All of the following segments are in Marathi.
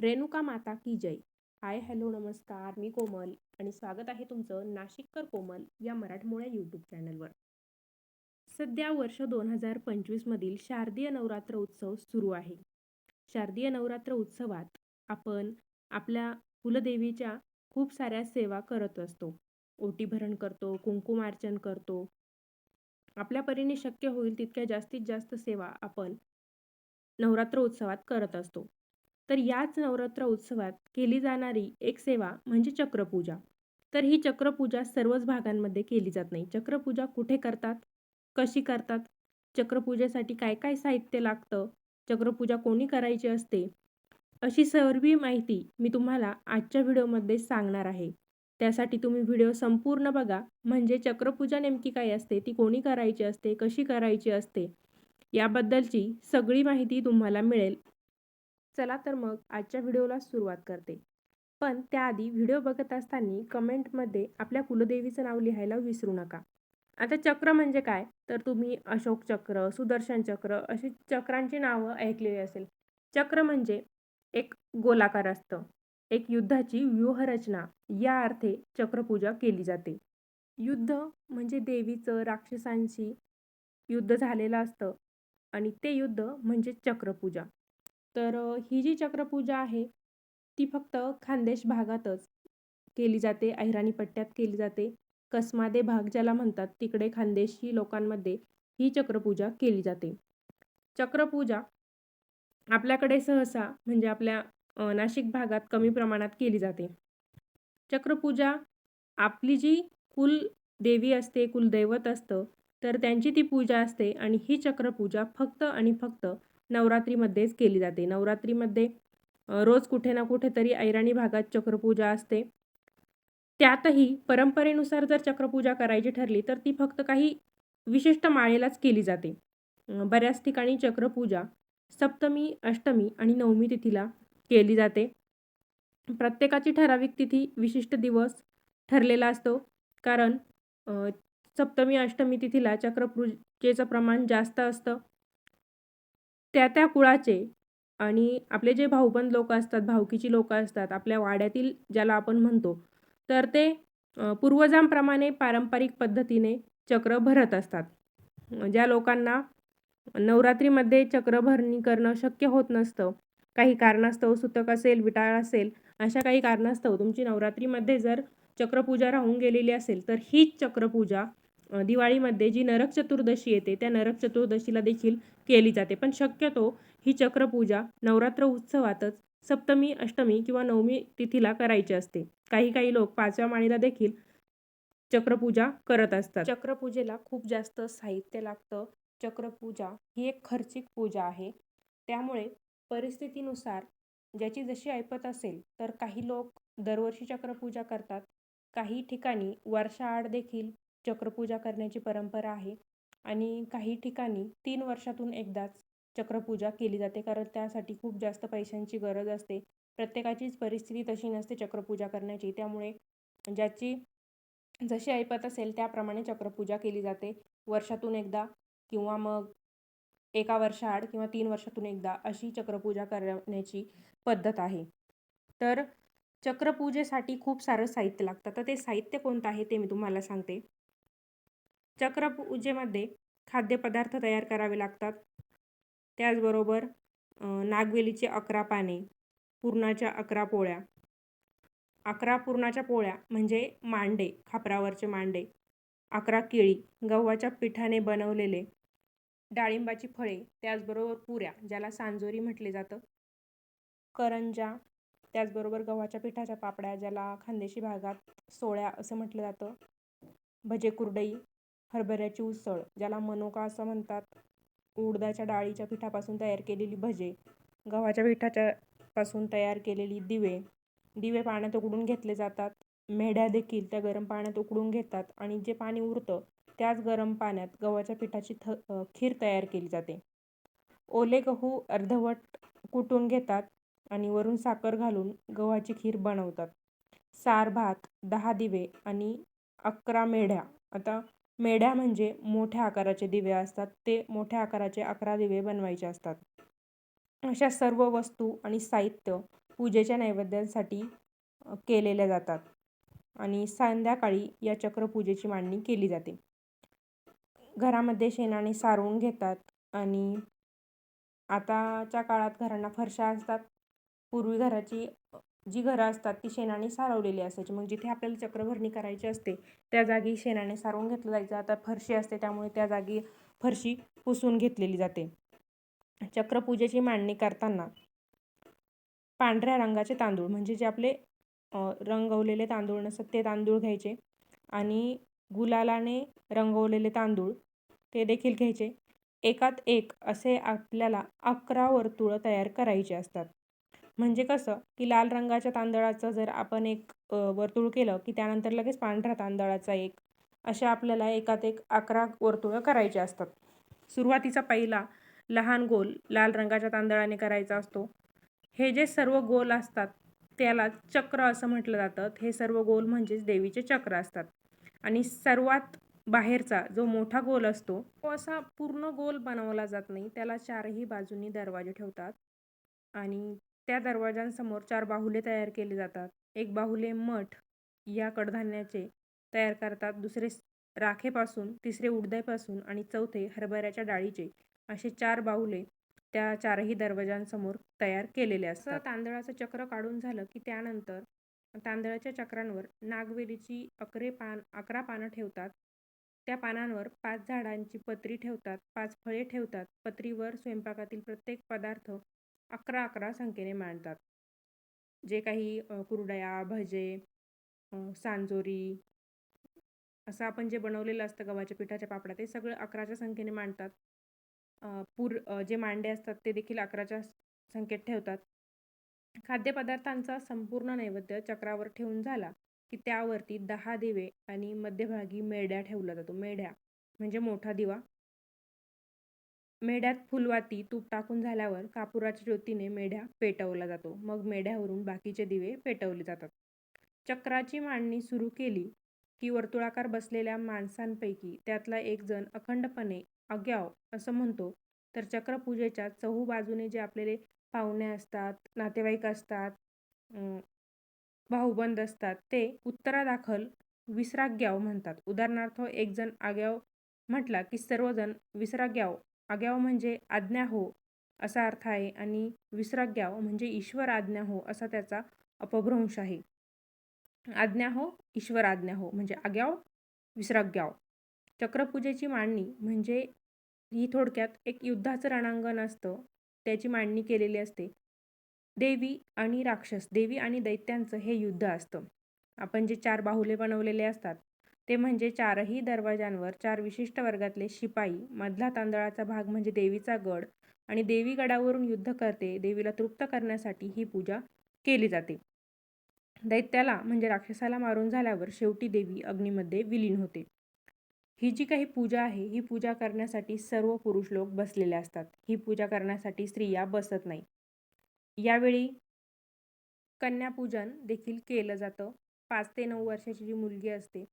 रेणुका माता की जय. हाय हॅलो नमस्कार. मी कोमल आणि स्वागत आहे तुमचं नाशिककर कोमल या मराठमोळ्या यूट्यूब चॅनलवर. सध्या वर्ष दोन हजार पंचवीसमधील शारदीय नवरात्र उत्सव सुरू आहे. शारदीय नवरात्र उत्सवात आपण आपल्या कुलदेवीच्या खूप साऱ्या सेवा करत असतो. ओटी भरण करतो कुंकुमार्चन करतो. आपल्या परीने शक्य होईल तितक्या जास्तीत जास्त सेवा आपण नवरात्र उत्सवात करत असतो. तर याच नवरात्र उत्सवात केली जाणारी एक सेवा म्हणजे चक्रपूजा. तर ही चक्रपूजा सर्वच भागांमध्ये केली जात नाही. चक्रपूजा कुठे करतात? कशी करतात? चक्रपूजेसाठी काय काय साहित्य लागतं? चक्रपूजा कोणी करायची असते? अशी सर्व माहिती मी तुम्हाला आजच्या व्हिडिओमध्ये सांगणार आहे. त्यासाठी तुम्ही व्हिडिओ संपूर्ण बघा. म्हणजे चक्रपूजा नेमकी काय असते? ती कोणी करायची असते? कशी करायची असते? याबद्दलची सगळी माहिती तुम्हाला मिळेल. चला तर मग आजच्या व्हिडिओला सुरुवात करते. पण त्याआधी व्हिडिओ बघत असताना कमेंटमध्ये आपल्या कुलदेवीचं नाव लिहायला विसरू नका. आता चक्र म्हणजे काय? तर तुम्ही अशोक चक्र सुदर्शन चक्र अशी चक्रांची नावं ऐकलेली असेल. चक्र म्हणजे एक गोलाकार असतं. एक युद्धाची व्यूहरचना. या अर्थे चक्रपूजा केली जाते. युद्ध म्हणजे देवीचं राक्षसांशी युद्ध झालेलं असतं आणि ते युद्ध म्हणजे चक्रपूजा. तर ही जी चक्रपूजा आहे ती फक्त खानदेश भागातच केली जाते अहिराणी पट्ट्यात केली जाते. कसमादे भाग ज्याला म्हणतात तिकडे खानदेशी लोकांमध्ये ही चक्रपूजा केली जाते. चक्रपूजा आपल्याकडे सहसा म्हणजे आपल्या नाशिक भागात कमी प्रमाणात केली जाते. चक्रपूजा आपली जी कुल देवी असते कुलदैवत असतं तर त्यांची ती पूजा असते आणि ही चक्रपूजा फक्त आणि फक्त नवरात्रीमध्येच केली जाते. नवरात्रीमध्ये रोज कुठे ना कुठेतरी ऐराणी भागात चक्रपूजा असते. त्यातही परंपरेनुसार जर चक्रपूजा करायची ठरली तर ती फक्त काही विशिष्ट माळेलाच केली जाते. बऱ्याच ठिकाणी चक्रपूजा सप्तमी अष्टमी आणि नवमी तिथीला केली जाते. प्रत्येकाची ठराविक तिथी विशिष्ट दिवस ठरलेला असतो. कारण सप्तमी अष्टमी तिथीला चक्रपूजेचं प्रमाण जास्त असतं. त्या त्या कुळाचे आणि आपले जे भाऊबंद लोक असतात भावकीची लोक असतात आपल्या वाड्यातील ज्याला आपण म्हणतो तर ते पूर्वजांप्रमाणे पारंपरिक पद्धतीने चक्र भरत असतात. ज्या लोकांना नवरात्रीमध्ये चक्रभरणी करणं शक्य होत नसतं काही कारणास्तव सुतक असेल विटाळ असेल अशा काही कारणास्तव तुमची नवरात्रीमध्ये जर चक्रपूजा राहून गेलेली असेल तर हीच चक्रपूजा दिवाळीमध्ये जी नरक चतुर्दशी येते त्या नरक चतुर्दशीला देखील केली जाते. पण शक्यतो ही चक्रपूजा नवरात्र उत्सवातच सप्तमी अष्टमी किंवा नवमी तिथीला करायची असते. काही काही लोक पाचव्या माळीला देखील चक्रपूजा करत असतात. चक्रपूजेला खूप जास्त साहित्य लागतं. चक्रपूजा ही एक खर्चिक पूजा आहे. त्यामुळे परिस्थितीनुसार ज्याची जशी ऐपत असेल तर काही लोक दरवर्षी चक्रपूजा करतात. काही ठिकाणी वर्षाआड देखील चक्रपूजा करण्याची परंपरा आहे. आणि काही ठिकाणी तीन वर्षातून एकदाच चक्रपूजा केली जाते. कारण त्यासाठी खूप जास्त पैशांची गरज असते. प्रत्येकाचीच परिस्थिती तशी नसते चक्रपूजा करण्याची. त्यामुळे ज्याची जशी ऐपत असेल त्याप्रमाणे चक्रपूजा केली जाते. वर्षातून एकदा किंवा मग एका वर्षाआड किंवा तीन वर्षातून एकदा अशी चक्रपूजा करण्याची पद्धत आहे. तर चक्रपूजेसाठी खूप सारं साहित्य लागतं. तर ते साहित्य कोणतं आहे ते मी तुम्हाला सांगते. चक्र पूजेमध्ये खाद्यपदार्थ तयार करावे लागतात. त्याचबरोबर नागवेलीचे अकरा पाने पुरणाच्या अकरा पोळ्या. अकरा पुरणाच्या पोळ्या म्हणजे मांडे खापरावरचे मांडे. अकरा केळी गव्हाच्या पिठाने बनवलेले डाळिंबाची फळे त्याचबरोबर पुऱ्या ज्याला सांजोरी म्हटले जातं. करंजा त्याचबरोबर गव्हाच्या पिठाच्या पापड्या ज्याला खानदेशी भागात सोळ्या असं म्हटलं जातं. भजे कुरडई हरभऱ्याची उसळ ज्याला मनोका असं म्हणतात. उडदाच्या डाळीच्या पिठापासून तयार केलेली भजे गव्हाच्या पिठाच्या पासून तयार केलेली दिवे. दिवे पाण्यात उकडून घेतले जातात. मेढ्या देखील त्या गरम पाण्यात उकडून घेतात आणि जे पाणी उरतं त्याच गरम पाण्यात गव्हाच्या पिठाची थ खीर तयार केली जाते. ओले गहू अर्धवट कुटून घेतात आणि वरून साखर घालून गव्हाची खीर बनवतात. सार भात दहा दिवे आणि अकरा मेढ्या. आता मेढ्या म्हणजे मोठ्या आकाराचे दिवे असतात. ते मोठ्या आकाराचे अकरा दिवे बनवायचे असतात. अशा सर्व वस्तू आणि साहित्य पूजेच्या नैवेद्यांसाठी केलेल्या जातात आणि संध्याकाळी या चक्रपूजेची मांडणी केली जाते. घरामध्ये शेणाने सारवून घेतात आणि आताच्या काळात घरांना फरशा असतात. पूर्वी घराची जी घरं असतात ती शेणाने सारवलेली असायची. मग जिथे आपल्याला चक्रभरणी करायची असते त्या जागी शेणाने सारवून घेतलं जायचं. आता फरशी असते त्यामुळे त्या जागी फरशी पुसून घेतलेली जाते. चक्रपूजेची मांडणी करताना पांढऱ्या रंगाचे तांदूळ म्हणजे जे आपले रंगवलेले तांदूळ नसतात ते तांदूळ घ्यायचे आणि गुलालाने रंगवलेले तांदूळ ते देखील घ्यायचे. एकात एक असे आपल्याला अकरा वर्तुळं तयार करायचे असतात. म्हणजे कसं की लाल रंगाच्या तांदळाचं जर आपण एक वर्तुळ केलं की त्यानंतर लगेच पांढऱ्या तांदळाचा एक असे आपल्याला एकात एक अकरा वर्तुळं करायचे असतात. सुरुवातीचा पहिला लहान गोल लाल रंगाच्या तांदळाने करायचा असतो. हे जे सर्व गोल असतात त्याला चक्र असं म्हटलं जातं. हे सर्व गोल म्हणजेच देवीचे चक्र असतात. आणि सर्वात बाहेरचा जो मोठा गोल असतो तो असा पूर्ण गोल बनवला जात नाही. त्याला चारही बाजूंनी दरवाजे ठेवतात. आणि त्या दरवाजांसमोर चार बाहुले तयार केले जातात. एक बाहुले मठ या कडधान्याचे तयार करतात दुसरे राखेपासून तिसरे उडदापासून आणि चौथे हरभऱ्याच्या डाळीचे. असे चार बाहुले त्या चारही दरवाजांसमोर तयार केलेले असतात. तांदळाचं चक्र काढून झालं की त्यानंतर तांदळाच्या चक्रांवर नागवेलीची अकरे पान अकरा पानं ठेवतात. त्या पानांवर पाच झाडांची पत्री ठेवतात पाच फळे ठेवतात. पत्रीवर स्वयंपाकातील प्रत्येक पदार्थ अकरा अकरा संख्येने मांडतात. जे काही कुरडया भजे सांजोरी असं आपण जे बनवलेलं असतं गव्हाच्या पिठाच्या पापड्या ते सगळं अकराच्या संख्येने मांडतात. पूर जे मांडे असतात ते देखील अकराच्या संख्येत ठेवतात. खाद्यपदार्थांचा संपूर्ण नैवेद्य चक्रावर ठेवून झाला की त्यावरती दहा दिवे आणि मध्यभागी मेढ्या ठेवला जातो. मेढ्या म्हणजे मोठा दिवा. मेढ्यात फुलवाती तूप टाकून झाल्यावर कापुराच्या ज्योतीने मेढ्या पेटवला जातो. मग मेढ्यावरून बाकीचे दिवे पेटवले जातात. चक्राची मांडणी सुरू केली की वर्तुळाकार बसलेल्या माणसांपैकी त्यातला एक जण अखंडपणे अग्याव असं म्हणतो. तर चक्रपूजेच्या चहू बाजूने जे आपलेले पाहुणे असतात नातेवाईक असतात भाऊबंद असतात ते उत्तरादाखल विसराग्याव म्हणतात. उदाहरणार्थ एक जण आग्याव म्हटला की सर्वजण विसराग्याव आग्याव म्हणजे आज्ञा हो असा अर्थ आहे. आणि विसराग्याव म्हणजे ईश्वर आज्ञा हो असा त्याचा अपभ्रंश आहे. आज्ञा हो ईश्वर आज्ञा हो म्हणजे आग्याव विसराग्याव. चक्रपूजेची मांडणी म्हणजे ही थोडक्यात एक युद्धाचं रणांगण असतं. त्याची मांडणी केलेली असते. देवी आणि राक्षस देवी आणि दैत्यांचं हे युद्ध असतं. आपण जे चार बाहुले बनवलेले असतात ते म्हणजे चारही दरवाजांवर चार विशिष्ट वर्गातले शिपाई मधला तांदळाचा भाग म्हणजे देवीचा गड आणि देवी गडावरून युद्ध करते देवीला तृप्त करण्यासाठी ही पूजा केली जाते. दैत्याला म्हणजे राक्षसाला मारून झाल्यावर शेवटी देवी अग्नीमध्ये विलीन होते. ही जी काही पूजा आहे ही पूजा करण्यासाठी सर्व पुरुष लोक बसलेले असतात. ही पूजा करण्यासाठी स्त्रिया बसत नाही. यावेळी कन्यापूजन देखील केलं जातं. पाच ते नऊ वर्षाची जी मुलगी असते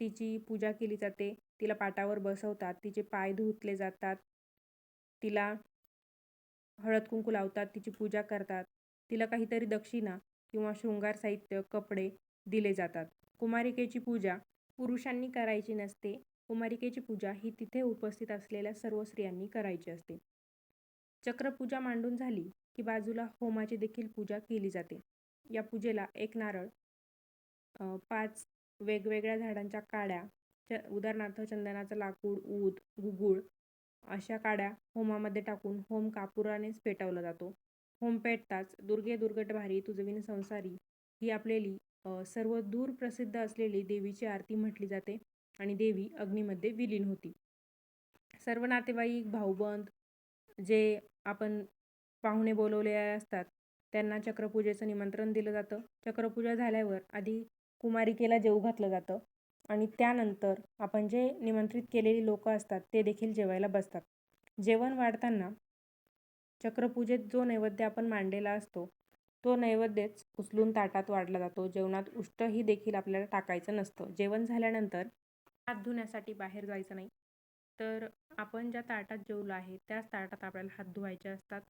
तिची पूजा केली जाते तिला पाटावर बसवतात तिचे पाय धुतले जातात तिला हळद कुंकू लावतात तिची पूजा करतात तिला काहीतरी दक्षिणा किंवा शृंगार साहित्य कपडे दिले जातात. कुमारिकेची पूजा पुरुषांनी करायची नसते. कुमारिकेची पूजा ही तिथे उपस्थित असलेल्या सर्व स्त्रियांनी करायची असते. चक्रपूजा मांडून झाली की बाजूला होमाची देखील पूजा केली जाते. या पूजेला एक नारळ पाच वेगवेगळ्या झाडांच्या काड्या च उदाहरणार्थ चंदनाचं लाकूड ऊद गुगुळ अशा काड्या होमामध्ये टाकून होम कापुरानेच पेटवला जातो. होम पेटताच दुर्गे दुर्गट भारी तुझविन संसारी ही आपलेली सर्व दूर प्रसिद्ध असलेली देवीची आरती म्हटली जाते आणि देवी अग्नीमध्ये विलीन होती. सर्व नातेवाईक भाऊबंद जे आपण पाहुणे बोलवले असतात त्यांना चक्रपूजेचं निमंत्रण दिलं जातं. चक्रपूजा झाल्यावर आधी कुमारिकेला जेवू घातलं जातं. आणि त्यानंतर आपण जे निमंत्रित केलेली लोक असतात ते देखील जेवायला बसतात. जेवण वाढताना चक्रपूजेत जो नैवेद्य आपण मांडलेला असतो तो नैवेद्यच उचलून ताटात वाढला जातो. जेवणात उष्टही देखील आपल्याला टाकायचं नसतं. जेवण झाल्यानंतर हात धुण्यासाठी बाहेर जायचं नाही. तर आपण ज्या ताटात जेवलो आहे त्याच ताटात आपल्याला हात धुवायचे असतात.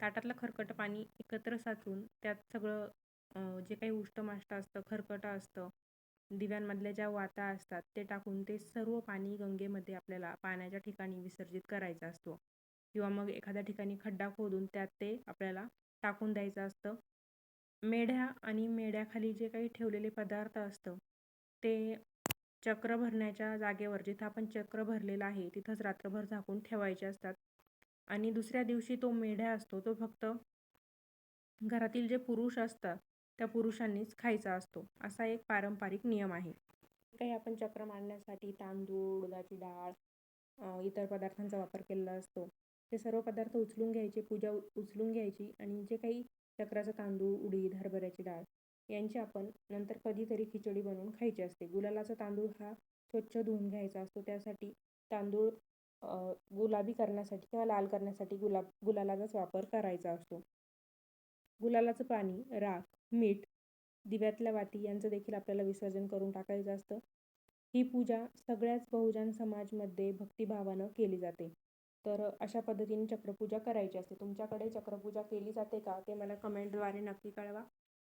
ताटातलं खरकटं पाणी एकत्र साचून त्यात सगळं जे काही उष्टमाष्ट असतं खरकटं असतं दिव्यांमधल्या ज्या वाता असतात ते टाकून ते सर्व पाणी गंगेमध्ये आपल्याला पाण्याच्या ठिकाणी विसर्जित करायचं असतो. किंवा मग एखाद्या ठिकाणी खड्डा खोदून त्यात ते आपल्याला टाकून द्यायचं असतं. मेढ्या आणि मेढ्याखाली जे काही ठेवलेले पदार्थ असतं ते चक्र भरण्याच्या जागेवर जिथं आपण चक्र भरलेलं आहे तिथंच रात्रभर झाकून ठेवायचे असतात. आणि दुसऱ्या दिवशी तो मेढ्या असतो तो फक्त घरातील जे पुरुष असतात त्या पुरुषांनीच खायचा असतो. असा एक पारंपरिक नियम आहे. काही आपण चक्र मांडण्यासाठी तांदूळ उडदाची डाळ इतर पदार्थांचा वापर केलेला असतो. ते सर्व पदार्थ उचलून घ्यायचे पूजा उचलून घ्यायची आणि जे काही चक्राचं तांदूळ उडीद हरभऱ्याची डाळ यांची आपण नंतर कधीतरी खिचडी बनवून खायची असते. गुलालाचा तांदूळ हा स्वच्छ धुवून घ्यायचा असतो. त्यासाठी तांदूळ गुलाबी करण्यासाठी किंवा लाल करण्यासाठी गुलाब गुलालाचाच वापर करायचा असतो. गुलालाचं पाणी राख मीठ दिव्यातल्या वाती यांचं देखील आपल्याला विसर्जन करून टाकायचं असतं. ही पूजा सगळ्याच बहुजन समाजमध्ये भक्तिभावानं केली जाते. तर अशा पद्धतीने चक्रपूजा करायची असते. तुमच्याकडे चक्रपूजा केली जाते का? ते मला कमेंटद्वारे नक्की कळवा.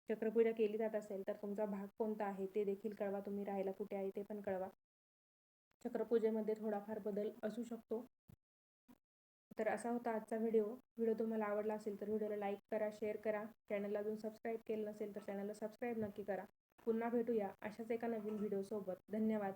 चक्रपूजा केली जात असेल तर तुमचा भाग कोणता आहे ते देखील कळवा. तुम्ही राहायला कुठे आहे ते पण कळवा. चक्रपूजेमध्ये थोडाफार बदल असू शकतो. तर असा होता आजचा व्हिडिओ. व्हिडिओ तुम्हाला आवडला असेल तर व्हिडिओला लाईक करा शेअर करा. चॅनलला अजून सबस्क्राईब केलं नसेल तर चॅनलला सबस्क्राईब नक्की करा. पुन्हा भेटूया अशाच एका नवीन व्हिडिओसोबत धन्यवाद.